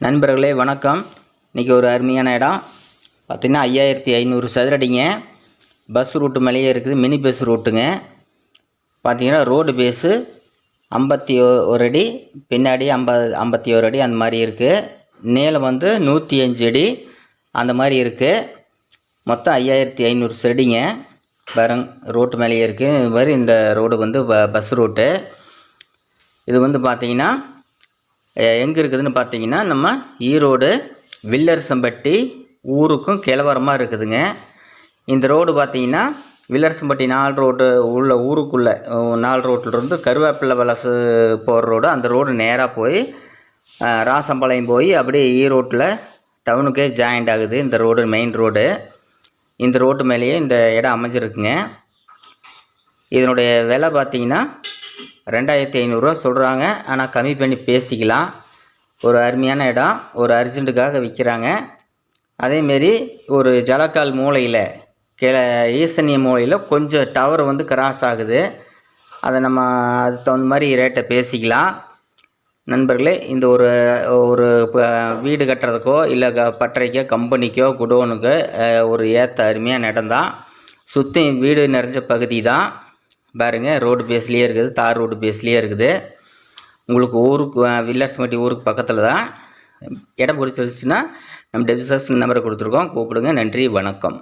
நண்பர்களே வணக்கம். இன்றைக்கி ஒரு அருமையான இடம். பார்த்திங்கன்னா ஐயாயிரத்தி ஐநூறு சதுரடிங்க. பஸ் ரூட்டு மேலேயே இருக்குது. மினி பஸ் ரூட்டுங்க. பார்த்தீங்கன்னா ரோடு பேஸு ஐம்பத்தி ஓ- ஒரு அடி. பின்னாடி ஐம்பது ஐம்பத்தி ஒரு அடி அந்த மாதிரி இருக்குது நீளம் வந்து நூற்றி அஞ்சு அடி அந்த மாதிரி இருக்குது மொத்தம் ஐயாயிரத்தி ஐநூறு செடிங்க வரங் ரோட்டு மேலேயே இருக்குது இது மாதிரி இந்த ரோடு வந்து ப பஸ் ரூட்டு. இது வந்து பார்த்தீங்கன்னா எங்கே இருக்குதுன்னு பார்த்தீங்கன்னா நம்ம ஈரோடு வில்லரசம்பட்டி ஊருக்கும் கிழவரமாக இருக்குதுங்க. இந்த ரோடு பார்த்தீங்கன்னா வில்லரசம்பட்டி நாலு ரோடு உள்ள ஊருக்குள்ளே நாலு ரோட்டிலிருந்து கருவேப்பிலை வலசு போகிற ரோடு அந்த ரோடு நேராக போய் ராசம்பாளையம் போய் அப்படியே ஈரோட்டில் டவுனுக்கே ஜாயிண்ட் ஆகுது. இந்த ரோடு மெயின் ரோடு. இந்த ரோட்டு மேலேயே இந்த இடம் அமைஞ்சிருக்குங்க. இதனுடைய விலை பார்த்தீங்கன்னா ரெண்டாயிரத்தி ஐநூறுரூவா சொல்கிறாங்க ஆனால் கம்மி பண்ணி பேசிக்கலாம். ஒரு அருமையான இடம். ஒரு அர்ஜென்ட்டுக்காக விற்கிறாங்க அதேமாரி ஒரு ஜலக்கால் மூலையில் கீழே ஈசனிய மூலையில் கொஞ்சம் டவர் வந்து கிராஸ் ஆகுது. அதை நம்ம அதுக்கு தகுந்த மாதிரி ரேட்டை பேசிக்கலாம். நண்பர்களே இந்த ஒரு ஒரு வீடு கட்டுறதுக்கோ இல்லை க பட்டறைக்கோ கம்பெனிக்கோ குடோனுக்கோ ஒரு ஏற்ற அருமையான இடம் தான். சுற்றி வீடு நிறைஞ்ச பகுதி தான். பாருங்கள் ரோடு பேஸ்லேயே இருக்குது தார் ரோடு பேஸ்லேயே இருக்குது. உங்களுக்கு ஊருக்கு அஹ், ஊருக்கு பக்கத்தில் தான் இடம் பிடிச்சிருச்சுன்னா நம்ம டெபிசஸ் நம்பரை கொடுத்துருக்கோம். கூப்பிடுங்க நன்றி வணக்கம்.